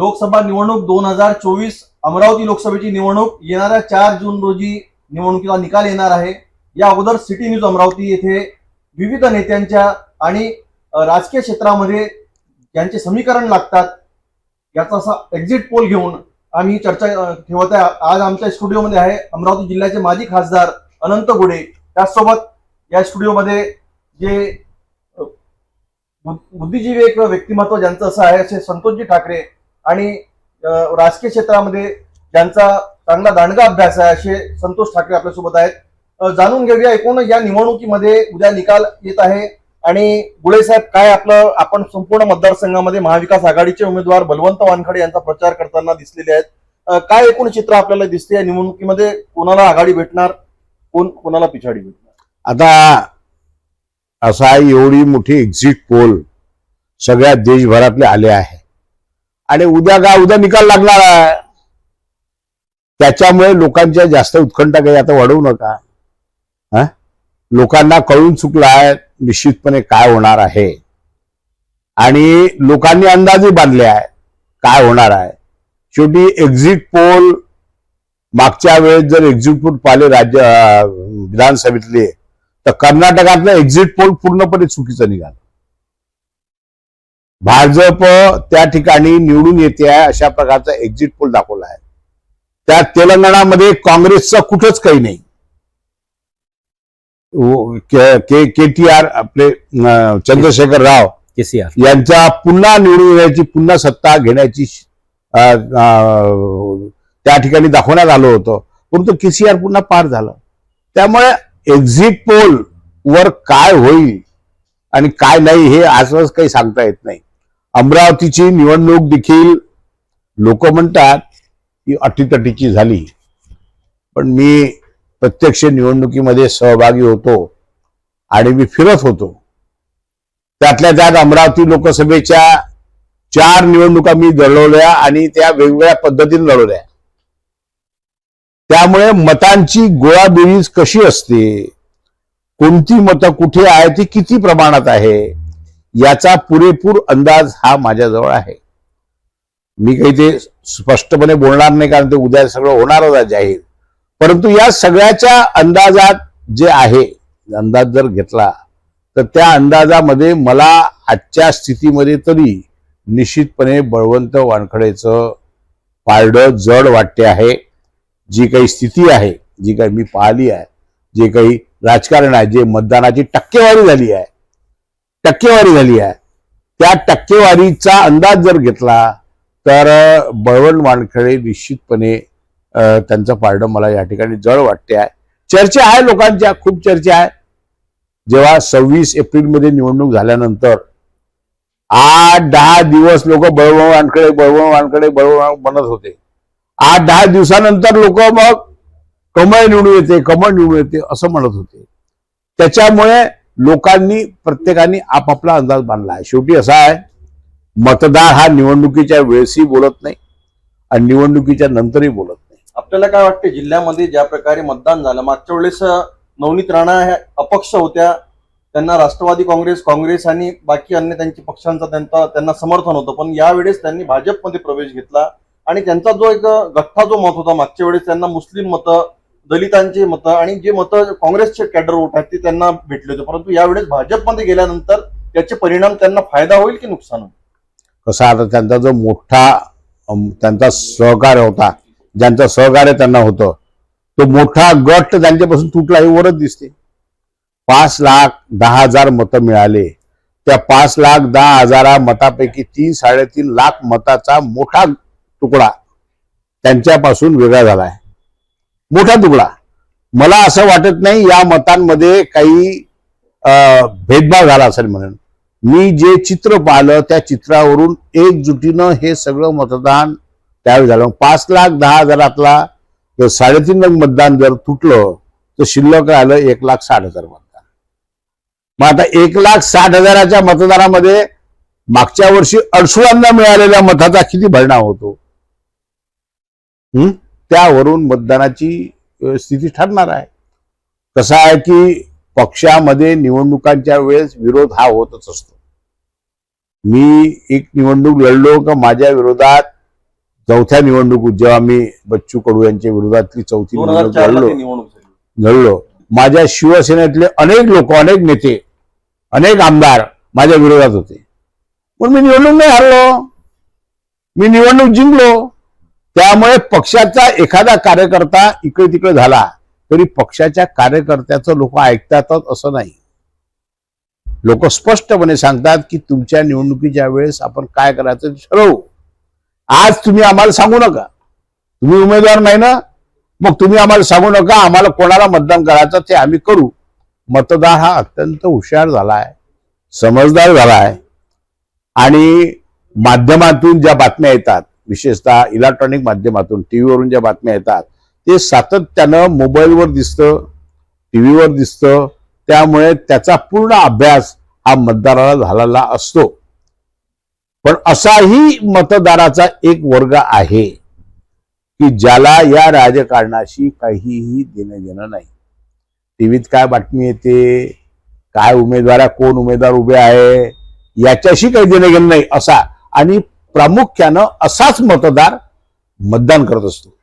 लोकसभा निवडणूक दोन हजार चोवीस अमरावती लोकसभेची निवडणूक येणाऱ्या चार जून रोजी निवडणुकीचा निकाल येणार आहे. या अगोदर सिटी न्यूज अमरावती येथे विविध नेत्यांच्या आणि राजकीय क्षेत्रामध्ये ज्यांचे समीकरण लागतात. याचा असा एक्झिट पोल घेऊन आम्ही चर्चा ठेवत आहे. आज आमच्या स्टुडिओमध्ये आहे अमरावती जिल्ह्याचे माजी खासदार अनंत गुडे. त्याचसोबत या स्टुडिओमध्ये जे बुद्ध- बुद्धिजीवी एक व्यक्तिमत्व ज्यांचं असं आहे असे संतोषजी ठाकरे आणि राजकीय क्षेत्रामध्ये ज्यांचा चांगला दांडगा अभ्यास आहे असे संतोष ठाकरे आपल्यासोबत आहेत. जाणून घेऊया एकूण या निवडणुकीमध्ये उद्या निकाल येत आहे आणि गुळे साहेब काय आपलं आपण संपूर्ण मतदारसंघामध्ये महाविकास आघाडीचे उमेदवार बलवंत वानखडे यांचा प्रचार करताना दिसलेले आहेत. काय एकूण चित्र आपल्याला दिसते या निवडणुकीमध्ये? कोणाला आघाडी भेटणार? कोण कोणाला पिछाडी भेटणार? आता असा एवढी मोठी एक्झिट पोल सगळ्या देशभरातले आले आहे. आणि उद्या का उद्या निकाल लागणार आहे. त्याच्यामुळे लोकांच्या जास्त उत्कंठा काही आता वाढवू नका. हा? लोकांना कळून चुकलं आहे निश्चितपणे काय होणार आहे. आणि लोकांनी अंदाजही बांधले आहे काय होणार आहे. शेवटी एक्झिट पोल मागच्या वेळेस जर एक्झिट पोल पाहिले राज्य विधानसभेतले तर कर्नाटकातलं एक्झिट पोल पूर्णपणे चुकीचं निघालं. भाजप त्या ठिकाणी निवडून येते आहे अशा प्रकारचा एक्झिट पोल दाखवला आहे. त्या तेलंगणामध्ये काँग्रेसचं कुठंच काही नाही. के के टी आर आपले चंद्रशेखर राव केसीआर. यांच्या पुन्हा निवडून येण्याची पुन्हा सत्ता घेण्याची त्या ठिकाणी दाखवण्यात आलं होतं. परंतु केसीआर पुन्हा पार झालं. त्यामुळे एक्झिट पोल वर काय होईल आणि काय नाही हे आजच काही सांगता येत नाही. अमरावतीची निवडणूक देखील लोक म्हणतात की अटीतटीची झाली. पण मी प्रत्यक्ष निवडणुकीमध्ये सहभागी होतो आणि मी फिरत होतो. त्यातल्या त्यात अमरावती लोकसभेच्या चार निवडणुका मी लढवल्या आणि त्या वेगवेगळ्या पद्धतीने लढवल्या. त्यामुळे मतांची गोळाबेरीज कशी असते? कोणती मतं कुठे आहे ती किती प्रमाणात आहे? याचा पुरेपूर अंदाज हा माझ्याजवळ आहे. मी काही ते स्पष्टपणे बोलणार नाही कारण ते उद्या सगळं होणारच आहे जाहीर. परंतु या सगळ्याच्या अंदाजात जे आहे अंदाज जर घेतला तर त्या अंदाजामध्ये मला आजच्या स्थितीमध्ये तरी निश्चितपणे बळवंत वानखडेचं पारडं जड वाटते आहे. जी काही स्थिती आहे जी काही मी पाहिली आहे जे काही राजकारण आहे जे मतदानाची टक्केवारी झाली आहे टक्केवारी झाली आहे. त्या टक्केवारीचा अंदाज जर घेतला तर बळवंत वानखडे निश्चितपणे त्यांचं पारडं मला या ठिकाणी जळ वाटते आहे. चर्चा आहे लोकांच्या खूप चर्चा आहे. जेव्हा सव्वीस एप्रिलमध्ये निवडणूक झाल्यानंतर आठ दहा दिवस लोक बळवण वानकडे बळवण वानकडे बळवण म्हणत होते. आठ दहा दिवसानंतर लोक मग कमळ निवडून येते कमळ निवडून येते असं म्हणत होते. त्याच्यामुळे लोकांनी प्रत्येकाने आपापला अंदाज बांधला आहे. शेवटी असा आहे मतदार हा निवडणुकीच्या वेळेसही बोलत नाही आणि निवडणुकीच्या नंतरही बोलत नाही. आपल्याला काय वाटते जिल्ह्यामध्ये ज्या प्रकारे मतदान झालं मागच्या वेळेस नवनीत राणा ह्या अपक्ष होत्या. त्यांना राष्ट्रवादी काँग्रेस काँग्रेस आणि बाकी अन्य त्यांच्या पक्षांचा त्यांचा त्यांना समर्थन होतं. पण यावेळेस त्यांनी भाजपमध्ये प्रवेश घेतला आणि त्यांचा जो एक गठ्ठा जो मत होता मागच्या वेळेस त्यांना मुस्लिम मतं दलितांची मतं आणि जे मतं काँग्रेसचे कॅडर वोट आहेत ते त्यांना भेटले होते. परंतु यावेळेस भाजपमध्ये गेल्यानंतर त्याचे परिणाम त्यांना फायदा होईल की नुकसान होईल? कसं आता त्यांचा जो मोठा त्यांचा सहकार्य होता ज्यांचं सहकार्य त्यांना होतं तो मोठा गट त्यांच्यापासून तुटला हे वरच दिसते. पाच लाख दहा हजार मतं मिळाले. त्या पाच लाख दहा हजारा मतापैकी तीन साडेतीन लाख मताचा मोठा तुकडा त्यांच्यापासून वेगळा झाला आहे मोठा तुकडा. मला असं वाटत नाही या मतांमध्ये काही अं, भेदभाव झाला असेल म्हणून. मी जे चित्र पाहिलं त्या चित्रावरून एकजुटीनं हे सगळं मतदान त्यावेळी झालं. पाच लाख दहा हजारातला जर साडेतीन लाख मतदान जर तुटलं तर शिल्लक राहिलं एक लाख साठ हजार मतदान. मग आता एक लाख साठ हजाराच्या मतदानामध्ये मागच्या वर्षी अडसुळांना मिळालेल्या मताचा किती भरणा होतो? हम्म त्यावरून मतदानाची स्थिती ठरणार आहे. कसं आहे की पक्षामध्ये निवडणुकांच्या वेळेस विरोध हा होतच असतो. मी एक निवडणूक लढलो का माझ्या विरोधात चौथ्या निवडणुकीत जेव्हा मी बच्चू कडू यांच्या विरोधातली चौथी निवडणूक लढलो. लढलो. माझ्या शिवसेनेतले अनेक लोक अनेक नेते अनेक आमदार माझ्या विरोधात होते. पण मी निवडणूक नाही हरलो. मी निवडणूक जिंकलो. त्यामुळे पक्षाचा एखादा कार्यकर्ता इकडे तिकडे झाला तरी पक्षाच्या कार्यकर्त्याचं लोक ऐकतातच असं नाही. लोक स्पष्टपणे सांगतात की तुमच्या निवडणुकीच्या वेळेस आपण काय करायचं ठरवू. आज तुम्ही आम्हाला सांगू नका. तुम्ही उमेदवार नाही ना? मग तुम्ही आम्हाला सांगू नका आम्हाला कोणाला मतदान करायचं ते आम्ही करू. मतदार हा अत्यंत हुशार झालाय समजदार झालाय. आणि माध्यमातून ज्या बातम्या येतात विशेषतः इलेक्ट्रॉनिक माध्यमातून टीव्हीवरून ज्या बातम्या येतात ते सातत्यानं मोबाईलवर दिसतं टीव्हीवर दिसतं. त्यामुळे त्याचा पूर्ण अभ्यास हा मतदाराला झालेला असतो. पण असाही मतदाराचा एक वर्ग आहे की ज्याला या राजकारणाशी काहीही देणं घेणं नाही. टीव्हीत काय बातमी येते? काय उमेदवार कोण उमेदवार उभे आहे? याच्याशी काही देणं घेणं नाही असा. आणि प्रामुख्यानं असाच मतदार मतदान करत असतो.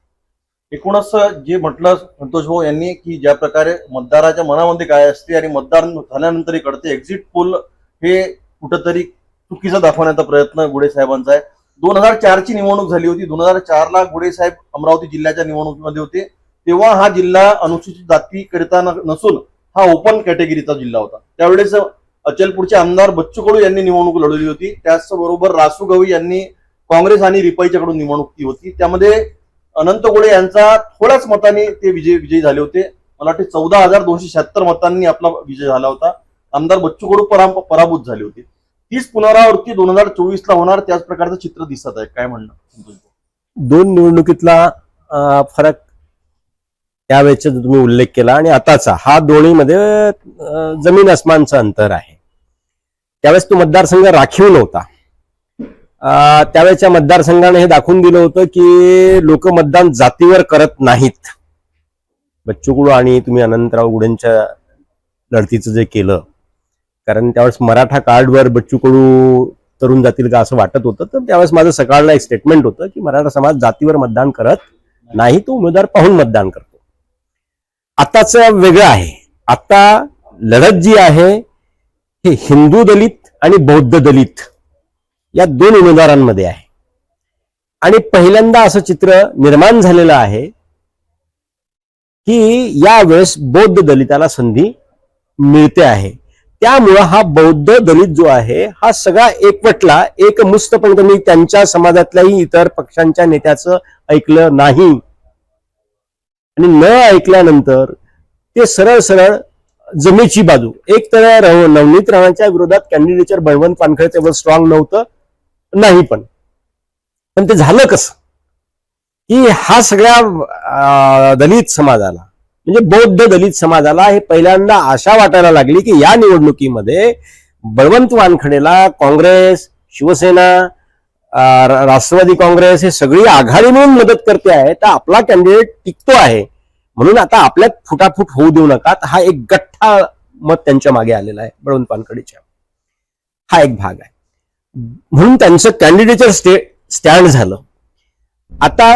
एकूणच जे म्हटलं संतोष भाऊ यांनी की ज्या प्रकारे मतदाराच्या मनामध्ये काय असते आणि मतदार झाल्यानंतरही कळते एक्झिट पोल हे कुठंतरी चुकीचा दाखवण्याचा प्रयत्न गुडे साहेबांचा आहे. दोन हजार चारची निवडणूक झाली होती. दोन हजार चारला गुडे साहेब अमरावती जिल्ह्याच्या निवडणुकीमध्ये होते. तेव्हा हा जिल्हा अनुसूचित जाती करिता नसून हा ओपन कॅटेगरीचा जिल्हा होता. त्यावेळेस अचलपूरचे आमदार बच्चू कडू यांनी निवडणूक लढवली होती. त्याचबरोबर रासू गवई यांनी काँग्रेस आणि रिपाईच्याकडून निवडणूक ती होती. त्यामध्ये अनंत गोळे यांचा थोड्याच मतांनी ते विजय विजयी झाले होते. मला वाटते चौदा हजार दोनशे शहात्तर मतांनी आपला विजय झाला होता. आमदार बच्चू कडू परा पराभूत झाले होते. तीच पुनरावृत्ती दोन हजार चोवीस ला होणार त्याच प्रकारचं चित्र दिसत आहे. काय म्हणणं? दोन निवडणुकीतला फरक त्यावेळेचा तुम्ही उल्लेख केला आणि आताचा. हा दोन्हीमध्ये जमीन अस्मानचं अंतर आहे. त्यावेळेस तो मतदारसंघ राखीव नव्हता. त्यावेळेच्या मतदारसंघाने हे दाखवून दिलं होतं की लोक मतदान जातीवर करत नाहीत. बच्चू कडू आणि तुम्ही अनंतराव गुडेंच्या लढतीचं जे केलं कारण त्यावेळेस मराठा कार्डवर बच्चू कडू तरुण जातील का असं वाटत होतं. तर त्यावेळेस माझं सकाळला एक स्टेटमेंट होतं की मराठा समाज जातीवर मतदान करत नाही तो उमेदवार पाहून मतदान करतो. आताच वेगळं आहे. आता लढत जी आहे हे हिंदू दलित आणि बौद्ध दलित या दोन उमेदवारांमध्ये आहे. आणि पहिल्यांदा असं चित्र निर्माण झालेलं आहे की यावेळेस बौद्ध दलिताला संधी मिळते आहे. त्यामुळं हा बौद्ध दलित जो आहे हा सगळा एकवटला एकमुस्तपणे मी त्यांच्या समाजातल्याही इतर पक्षांच्या नेत्याचं ऐकलं नाही. आणि न ऐकल्यानंतर ते सरळ सरळ जमेची बाजू. एक तर रव- नवनीत राणाच्या विरोधात कॅन्डिडेटर बळवंत वानखडे तेवढं स्ट्रॉंग नव्हतं. नाही पण. पण ते झालं कसं? की हा सगळ्या दलित समाजाला म्हणजे बौद्ध दलित समाजाला हे पहिल्यांदा आशा वाटायला लागली की या निवडणुकीमध्ये बळवंत वानखडेला काँग्रेस शिवसेना राष्ट्रवादी काँग्रेस हे सगळी आघाडी म्हणून मदत करते आहे. तर आपला कॅन्डिडेट टिकतो आहे. म्हणून आता आपल्यात फुटाफूट होऊ देऊ नका. तर हा एक गठ्ठा मत त्यांच्या मागे आलेला आहे बळवंत पानकडीच्या हा एक भाग आहे. म्हणून त्यांचं कॅन्डिडेटर स्टे स्टँड झालं. आता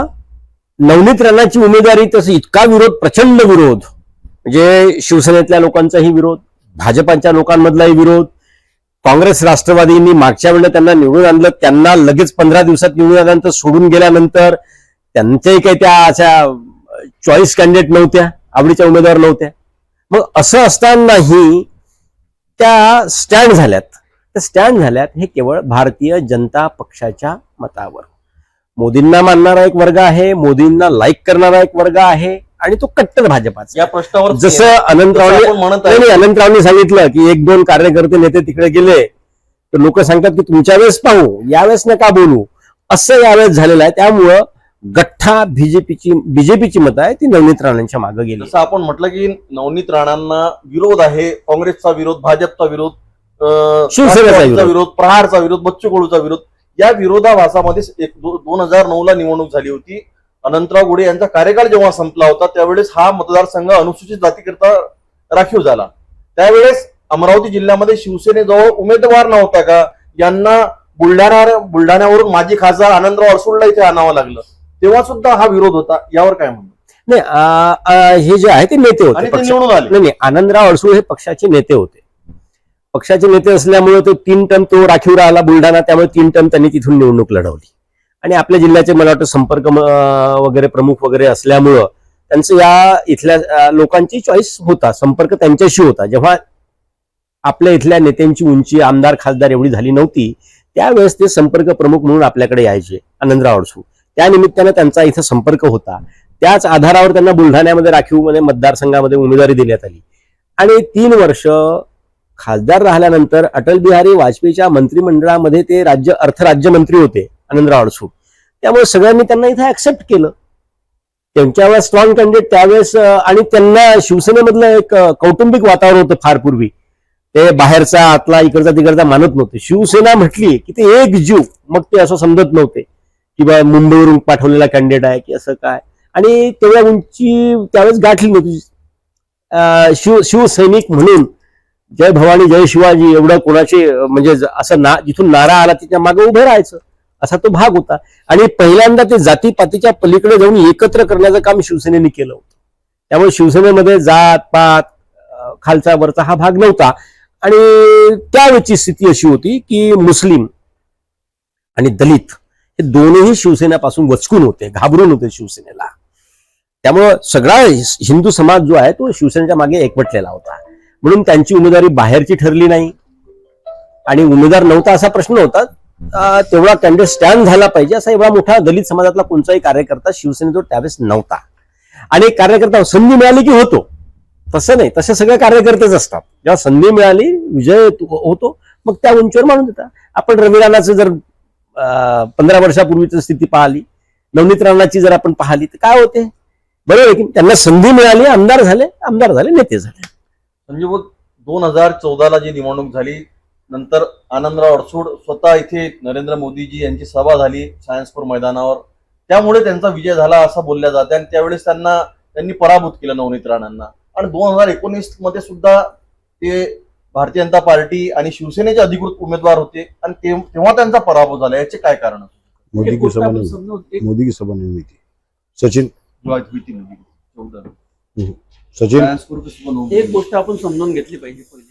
नवनीत राणाची उमेदवारी तसं इतका विरोध प्रचंड विरोध. म्हणजे शिवसेनेतल्या लोकांचाही विरोध भाजपाच्या लोकांमधलाही विरोध. काँग्रेस राष्ट्रवादींनी मागच्या वेळेला त्यांना निवडून आणलं त्यांना लगेच पंधरा दिवसात निवडून आल्यानंतर सोडून गेल्यानंतर त्यांच्याही काही त्या अशा चॉईस कॅन्डिडेट नव्हत्या आवडीच्या उमेदवार नव्हत्या. मग असं असतानाही त्या स्टँड झाल्यात. त्या स्टँड झाल्यात हे केवळ भारतीय जनता पक्षाच्या मतावर. मोदींना मानणारा एक वर्ग आहे मोदींना लाईक करणारा एक वर्ग आहे आणि तो कट्टर भाजपाचा या प्रश्नावर जसं अनंतरावने अनंतरावनी सांगितलं की एक दोन कार्यकर्ते नेते तिकडे गेले तर लोक सांगतात की तुमच्या वेळेस पाहू यावेळेस नका बोलू. असं यावेळेस झालेलं आहे. त्यामुळं गठ्ठा बीजेपीची बीजेपीची मतं आहे ती नवनीत राणांच्या मागे गेली. जसं आपण म्हटलं की नवनीत राणांना विरोध आहे काँग्रेसचा विरोध भाजपचा विरोध शिवसेनेचा विरोध. प्रहारचा विरोध बच्चू कडूचा विरोध या विरोधाभासामध्ये एक दोन हजार नऊ ला निवडणूक झाली होती. अनंतराव गुडे यांचा कार्यकाळ जेव्हा संपला होता त्यावेळेस हा मतदारसंघ अनुसूचित जातीकरता राखीव झाला. त्यावेळेस अमरावती जिल्ह्यामध्ये शिवसेनेजवळ उमेदवार नव्हता का? यांना बुलढाणा बुलढाण्यावरून माजी खासदार आनंदराव अडसूळला इथे आणावं लागलं. तेव्हा सुद्धा हा विरोध होता. यावर काय म्हणतो नाही आ, आ, हे जे आहे ते नेते होते आणि ते पक्ष- निवडून आले. नाही नाही आनंदराव अडसूळ हे पक्षाचे नेते होते. पक्षाचे नेते असल्यामुळे तो तीन टर्म तो राखीव राहिला बुलढाणा त्यामुळे तीन टर्म त्यांनी तिथून निवडणूक लढवली. आणि आपल्या जिल्ह्याचे मला वाटतं संपर्क म- वगैरे प्रमुख वगैरे असल्यामुळं त्यांचं या इथल्या अ, लोकांची चॉईस होता संपर्क त्यांच्याशी होता. जेव्हा आपल्या इथल्या नेत्यांची उंची आमदार खासदार एवढी झाली नव्हती त्यावेळेस ते संपर्क प्रमुख म्हणून आपल्याकडे यायचे आनंदराव अडसूळ. त्या निमित्तानं त्यांचा इथं संपर्क होता. त्याच आधारावर त्यांना बुलढाण्यामध्ये राखीवमध्ये मतदारसंघामध्ये उमेदवारी देण्यात आली. आणि तीन वर्ष खासदार राहिल्यानंतर अटल बिहारी वाजपेयीच्या मंत्रिमंडळामध्ये ते राज्य अर्थ राज्यमंत्री होते आनंदराव अडसूळ. त्यामुळे सगळ्यांनी त्यांना इथं ऍक्सेप्ट केलं. त्यांच्यावेळेस स्ट्रॉंग कॅन्डिडेट त्यावेळेस आणि त्यांना शिवसेनेमधलं एक कौटुंबिक वातावरण होतं फार पूर्वी. ते बाहेरचा आतला इकडचा तिकडचा मानत नव्हते. शिवसेना म्हटली की ते एक जीव मग ते असं समजत नव्हते. किंवा बा मुंबईवरून पाठवलेला कॅन्डिडेट आहे की असं काय. आणि तेवढ्या उंची त्यावेळेस गाठली नव्हती शिव शिवसैनिक म्हणून. जय भवानी जय शिवाजी एवढं कोणाचे म्हणजे असं ना जिथून नारा आला तिच्यामागे उभं राहायचं. असा तो भाग होता. आणि पहिल्यांदा ते जातीपातीच्या पलीकडे जाऊन एकत्र करण्याचं काम शिवसेनेने केलं होतं. त्यामुळे शिवसेनेमध्ये जात पात खालचा वरचा हा भाग नव्हता. आणि त्यावेळची स्थिती अशी होती की मुस्लिम आणि दलित हे दोन्ही शिवसेनेपासून वचकून होते घाबरून होते शिवसेनेला. त्यामुळं सगळा हिंदू समाज जो आहे तो शिवसेनेच्या मागे एकवटलेला होता. म्हणून त्यांची उमेदवारी बाहेरची ठरली नाही. आणि उमेदवार नव्हता असा प्रश्न होता. तेवढा कॅन्डिडेट स्टँड झाला पाहिजे असा एवढा मोठा दलित समाजातला कोणताही कार्यकर्ता शिवसेनेजवळ त्यावेळेस नव्हता. आणि कार्यकर्ता संधी मिळाली की होतो. तसं नाही तसे सगळे कार्यकर्तेच असतात. जेव्हा संधी मिळाली विजय होतो मग त्या उंचीवर मानून देतात. आपण रवी राणाचं जर पंधरा वर्षापूर्वीची स्थिती पाहिली. नवनीत राणाची जर आपण पाहिली तर काय होते? बरोबर आहे की त्यांना संधी मिळाली आमदार झाले आमदार झाले नेते झाले. म्हणजे मग दोन हजार चौदाला जी निवडणूक झाली नंतर आनंदराव अडसूड स्वतः इथे नरेंद्र मोदीजी यांची सभा झाली सायन्सपूर मैदानावर. त्यामुळे त्यांचा विजय झाला असं बोलल्या जाते. आणि त्यावेळेस त्यांना त्यांनी पराभूत केलं नवनीत राणांना आणि दोन हजार एकोणीसमध्ये सुद्धा ते भारतीय जनता पार्टी आणि शिवसेनेचे अधिकृत उमेदवार होते आणि ते- तेव्हा त्यांचा पराभव झाला. याचे काय कारण मोदी की सभा मोदी की सभा नहीं हुई थी सचिन? सचिन एक गोष्ट आपण समजून घेतली पाहिजे पहिली.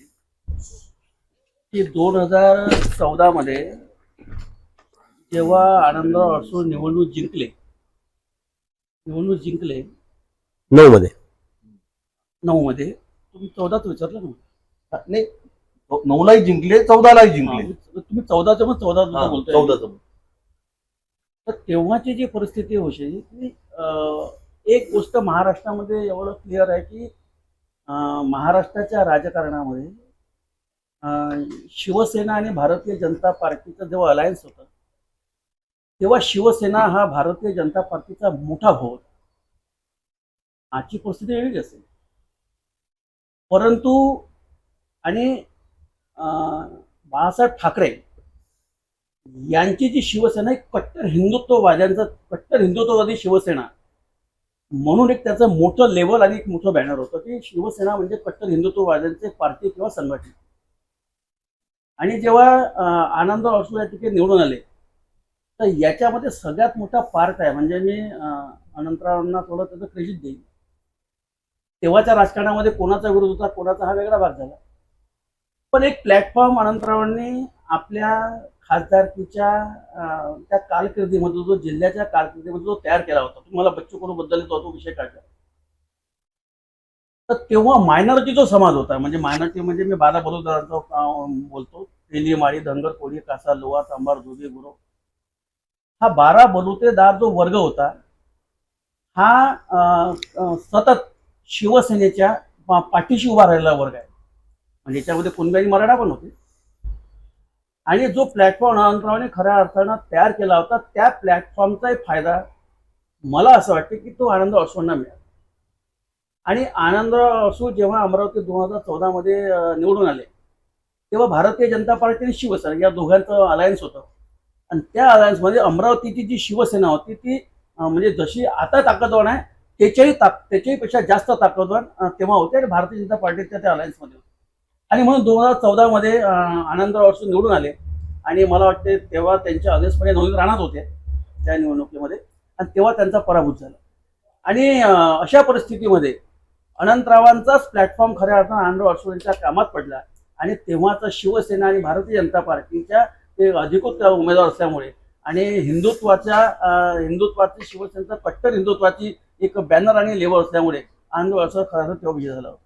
की दोन हजार चौदा मध्ये जेव्हा आनंदराव अडसूळ निवडणूक जिंकले निवडणूक जिंकले नऊ मध्ये नऊ मध्ये तुम्ही चौदाच विचारलं ना नाही नऊलाही जिंकले चौदालाही जिंकले. तुम्ही चौदाचं मग चौदा बोलतोय. चौदाचं तर तेव्हाची जी परिस्थिती होती ती एक गोष्ट महाराष्ट्रामध्ये एवढं क्लिअर आहे की महाराष्ट्राच्या राजकारणामध्ये शिवसेना आणि भारतीय जनता पार्टीचं जेव्हा अलायन्स होतं तेव्हा शिवसेना हा भारतीय जनता पार्टीचा मोठा भाऊ होता. आजची परिस्थिती वेगळी असेल. परंतु आणि बाळासाहेब ठाकरे यांची जी शिवसेना एक कट्टर हिंदुत्ववाद्यांचा कट्टर हिंदुत्ववादी शिवसेना म्हणून एक त्याचं मोठं लेवल आणि एक मोठं बॅनर होतं. की शिवसेना म्हणजे कट्टर हिंदुत्ववाद्यांचे पार्टी किंवा संघटना. आणि जेव्हा आनंद आनंदराव या तिथे निवडून आले तर याच्यामध्ये सगळ्यात मोठा पार्ट आहे म्हणजे मी अं, अनंतरावांना थोडं त्याचं क्रेडिट देईन. तेव्हाच्या राजकारणामध्ये कोणाचा विरोध होता कोणाचा हा वेगळा भाग झाला. पण एक प्लॅटफॉर्म अनंतरावांनी आपल्या खासदारकीच्या त्या कारकिर्दीमध्ये जो जिल्ह्याच्या कारकिर्दीमध्ये जो तयार केला होता तुम्हाला बच्चू कडू बद्दल तो तो विषय काढला. तर तेव्हा मायनॉरिटी जो समाज होता म्हणजे मायनॉरिटी म्हणजे मी बारा बलुदारांचा बोलतो तेली माळी धनगर कोळी कासा लोहा सांबार दुधे गुरु हा बारा बलुतेदार जो वर्ग होता हा सतत शिवसेनेच्या पाठीशी उभा राहिलेला वर्ग आहे. म्हणजे याच्यामध्ये कुणबी मराठा पण होते. आणि जो प्लॅटफॉर्म अनंतरावाने खऱ्या अर्थानं तयार केला होता त्या प्लॅटफॉर्मचाही फायदा मला असं वाटतं की तो आनंद अडसूळना मिळाला. आणि आनंदराव असू जेव्हा अमरावती दोन हजार चौदामध्ये निवडून आले तेव्हा भारतीय जनता पार्टी आणि शिवसेना या दोघांचं अलायन्स होतं. आणि त्या अलायन्समध्ये अमरावतीची जी शिवसेना होती ती म्हणजे जशी आता ताकदवान आहे त्याच्याही ताक त्याच्याही पेक्षा जास्त ताकदवान तेव्हा होते आणि भारतीय जनता पार्टी त्या अलायन्समध्ये होते. आणि म्हणून दोन हजार चौदामध्ये आनंदराव अडसूळ निवडून आले. आणि मला वाटते तेव्हा त्यांच्या अगेन्स्टमध्ये नोंदणी राहणार होते त्या निवडणुकीमध्ये. आणि तेव्हा त्यांचा पराभूत झाला. आणि अशा परिस्थितीमध्ये अनंतरावांचाच प्लॅटफॉर्म खऱ्या अर्थानं आंध्र अडसोळींच्या कामात पडला. आणि तेव्हाचा शिवसेना आणि भारतीय जनता पार्टीच्या ते अधिकृत उमेदवार असल्यामुळे आणि हिंदुत्वाच्या हिंदुत्वाची शिवसेनेचा कट्टर हिंदुत्वाची एक बॅनर आणि लेवल असल्यामुळे आनंद अडसळ खरा तेव्हा विजय झाला होता.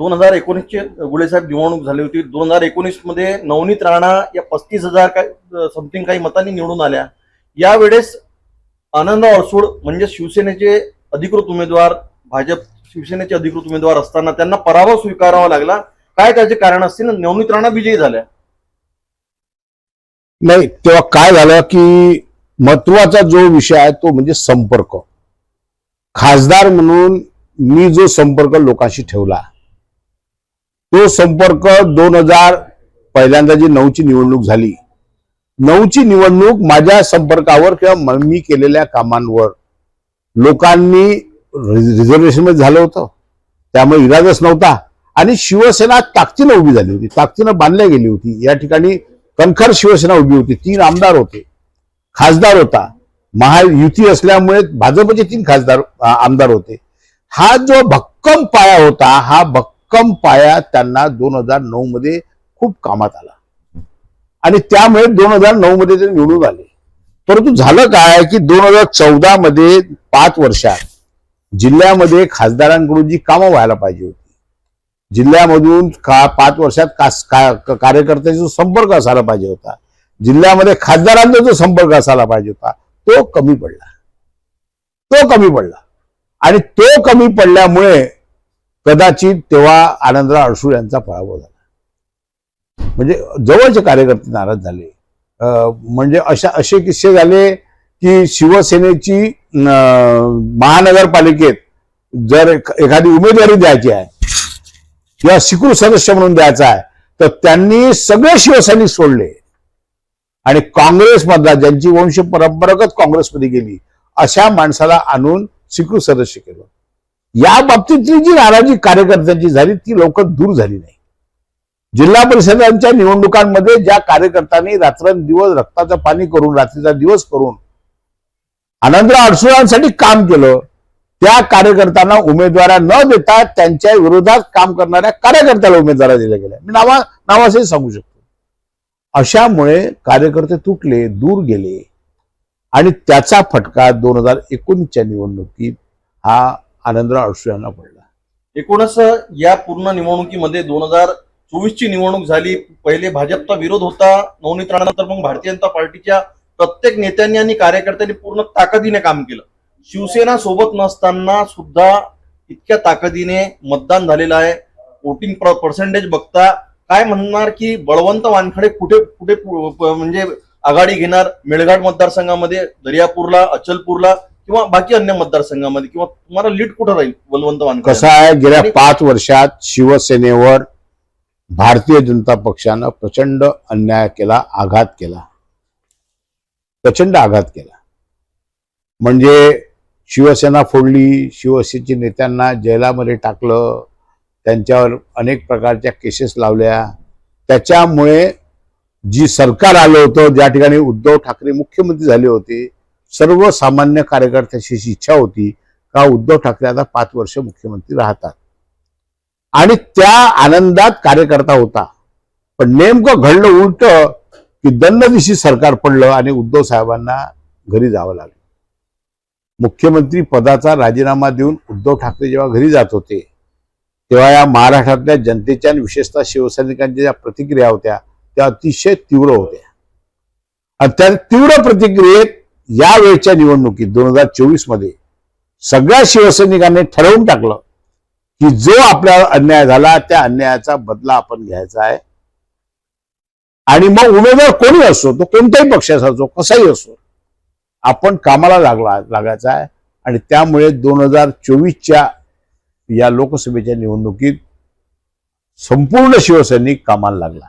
दोन हजार एकोणीसचे गुळेसाहेब निवडणूक झाली होती. दोन हजार एकोणीसमध्ये नवनीत राणा या पस्तीस हजार काय समथिंग काही मतांनी निवडून आल्या. यावेळेस आनंद अडसूड म्हणजे शिवसेनेचे अधिकृत उमेदवार भाजप शिवसेनेचे अधिकृत उमेदवार असताना त्यांना पराभव स्वीकारावा लागला. काय त्याचे कारण असतील? नवनीत राणा विजयी झाल्या. नाही तेव्हा काय झालं की महत्त्वाचा जो विषय आहे तो म्हणजे संपर्क. खासदार म्हणून मी जो संपर्क लोकांशी ठेवला तो संपर्क दोन हजार पहिल्यांदा जी नऊची निवडणूक झाली नऊची निवडणूक माझ्या संपर्कावर किंवा मी केलेल्या कामांवर लोकांनी रिझर्वेशनमध्ये झालं होतं. त्यामुळे इरादच नव्हता. आणि शिवसेना ताकदीनं उभी झाली होती. ताकदीनं बांधल्या गेली होती. या ठिकाणी कणखर शिवसेना उभी होती. तीन आमदार होते. खासदार होता. महायुती असल्यामुळे भाजपचे तीन खासदार आमदार होते. हा जो भक्कम पाया होता हा भक्कम पाया त्यांना दोन हजार नऊ मध्ये खूप कामात आला. आणि त्यामुळे दोन हजार नऊ मध्ये ते निवडून आले. परंतु झालं काय की दोन हजार चौदा मध्ये पाच वर्षात जिल्ह्यामध्ये खासदारांकडून जी कामं व्हायला पाहिजे होती जिल्ह्यामधून का पाच वर्षात का, का- कार्यकर्त्यांचा संपर्क असायला पाहिजे होता जिल्ह्यामध्ये खासदारांचा जो संपर्क असायला पाहिजे होता तो कमी पडला. तो कमी पडला. आणि तो कमी पडल्यामुळे कदाचित तेव्हा आनंदराव अडसूळ यांचा पराभव झाला. म्हणजे जवळचे कार्यकर्ते नाराज झाले. म्हणजे अशा असे किस्से झाले की शिवसेनेची अं, महानगरपालिकेत जर एखादी उमेदवारी द्यायची आहे किंवा शिकूर सदस्य म्हणून द्यायचा आहे तर त्यांनी सगळे शिवसैनिक सोडले. आणि काँग्रेसमधला ज्यांची वंश परंपरागत काँग्रेसमध्ये गेली अशा माणसाला आणून स्वीकृत सदस्य केलं. या बाबतीतली जी नाराजी कार्यकर्त्यांची झाली ती लवकर दूर झाली नाही. जिल्हा परिषदांच्या निवडणुकांमध्ये ज्या कार्यकर्त्यांनी रात्रंदिवस रक्ताचं पाणी करून रात्रीचा दिवस करून आनंदराव अडसुळांसाठी काम केलं त्या कार्यकर्त्यांना उमेदवारा न देता त्यांच्या विरोधात काम करणाऱ्या कार्यकर्त्याला उमेदवारा दिल्या गेल्या. मी नावा नावासही सांगू शकतो. अशामुळे कार्यकर्ते तुटले दूर गेले. आणि त्याचा फटका दोन हजार एकोणीसच्या निवडणुकीत हा आनंदराव अडसू यांना पडला. एकूणच या पूर्ण निवडणुकीमध्ये दोन हजार चोवीस ची निवडणूक झाली. पहिले भाजपचा विरोध होता. नवनीत राणानंतर मग भारतीय जनता पार्टीच्या प्रत्येक नेत्यांनी आणि कार्यकर्त्यांनी पूर्ण ताकदीने काम केलं. शिवसेना सोबत नसताना सुद्धा इतक्या ताकदीने मतदान झालेलं आहे. वोटिंग पर्सेंटेज बघता काय म्हणणार की बळवंत वानखडे कुठे कुठे म्हणजे आघाडी घेणार? मेळघाट मतदारसंघामध्ये दर्यापूरला अचलपूरला किंवा बाकी अन्य मतदारसंघामध्ये किंवा तुम्हाला लीड कुठं राहील? बलवंत वानखडे. कसं आहे गेल्या पाच वर्षात शिवसेनेवर भारतीय जनता पक्षानं प्रचंड अन्याय केला आघात केला. प्रचंड आघात केला. म्हणजे शिवसेना फोडली शिवसेनेच्या नेत्यांना जैलामध्ये टाकलं त्यांच्यावर अनेक प्रकारच्या केसेस लावल्या. त्याच्यामुळे जी सरकार आलं होतं ज्या ठिकाणी उद्धव ठाकरे मुख्यमंत्री झाले होते सर्वसामान्य कार्यकर्त्याची इच्छा होती का उद्धव ठाकरे आता पाच वर्ष मुख्यमंत्री राहतात? आणि त्या आनंदात कार्यकर्ता होता. पण नेमकं घडलं उलट की दंडदिशी सरकार पडलं आणि उद्धव साहेबांना घरी जावं लागलं. मुख्यमंत्री पदाचा राजीनामा देऊन उद्धव ठाकरे जेव्हा घरी जात होते तेव्हा या महाराष्ट्रातल्या जनतेच्या आणि विशेषतः शिवसैनिकांच्या ज्या प्रतिक्रिया होत्या त्या अतिशय तीव्र होत्या. आणि त्या तीव्र प्रतिक्रियेत या वेळच्या निवडणुकीत दोन हजार चोवीसमध्ये सगळ्या शिवसैनिकांनी ठरवून टाकलं की जो आपल्यावर अन्याय झाला त्या अन्यायाचा बदला आपण घ्यायचा आहे. आणि मग उमेदवार कोणी असो तो कोणत्याही पक्षाचा असो कसाही असो आपण कामाला लागला लागायचा आहे. आणि त्यामुळे दोन हजार चोवीसच्या या लोकसभेच्या निवडणुकीत संपूर्ण शिवसैनिक कामाला लागला.